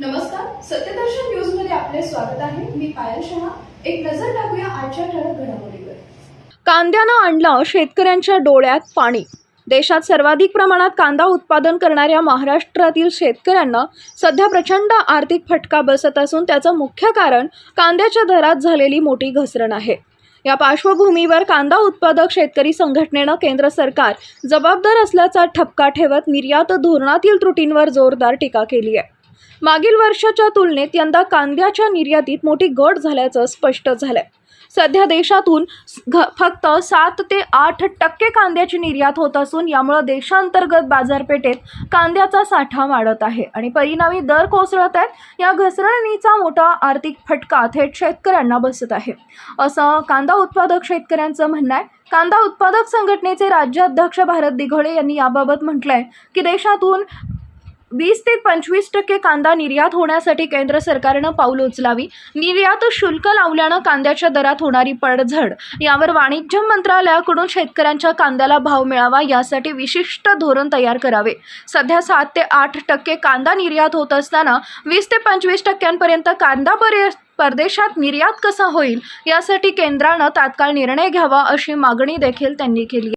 नमस्कार सत्यदर्शन न्यूजमध्ये आपले स्वागत आहे. मी पायल शहा. एक नजर टाकूया आजच्या ठळक घडामोडीवर. कांद्यानं आणलं शेतकऱ्यांच्या डोळ्यात पाणी. देशात सर्वाधिक प्रमाणात कांदा उत्पादन करणाऱ्या महाराष्ट्रातील शेतकऱ्यांना सध्या प्रचंड आर्थिक फटका बसत असून त्याचं मुख्य कारण कांद्याच्या दरात झालेली मोठी घसरण आहे. या पार्श्वभूमीवर कांदा उत्पादक शेतकरी संघटनेनं केंद्र सरकार जबाबदार असल्याचा ठपका ठेवत निर्यात धोरणातील त्रुटींवर जोरदार टीका केली आहे. मागील वर्षाच्या तुलनेत यंदा कांद्याच्या निर्यातीत मोठी घट झाल्याचं स्पष्ट झालंय. सध्या देशातून फक्त सात ते आठ टक्के कांद्याची निर्यात होत असून यामुळं देशांतर्गत बाजारपेठेत कांद्याचा साठा वाढत आहे आणि परिणामी दर कोसळत आहेत. या घसरणीचा मोठा आर्थिक फटका थेट शेतकऱ्यांना बसत आहे. असं कांदा उत्पादक शेतकऱ्यांचं म्हणणं आहे. कांदा उत्पादक संघटनेचे राज्याध्यक्ष भारत दिघोळे यांनी याबाबत म्हटलंय की देशातून वीस ते पंचवीस टक्के कांदा निर्यात होण्यासाठी केंद्र सरकारनं पाऊल उचलावी. निर्यात शुल्क लावल्यानं कांद्याच्या दरात होणारी पडझड. यावर वाणिज्य मंत्रालयाकडून शेतकऱ्यांच्या कांद्याला भाव मिळावा यासाठी विशिष्ट धोरण तयार करावे. सध्या सात ते आठ टक्के कांदा निर्यात होत असताना वीस ते पंचवीस टक्क्यांपर्यंत कांदा पर्य परदेशात निर्यात कसा होईल यासाठी केंद्रानं तात्काळ निर्णय घ्यावा अशी मागणी देखील त्यांनी केली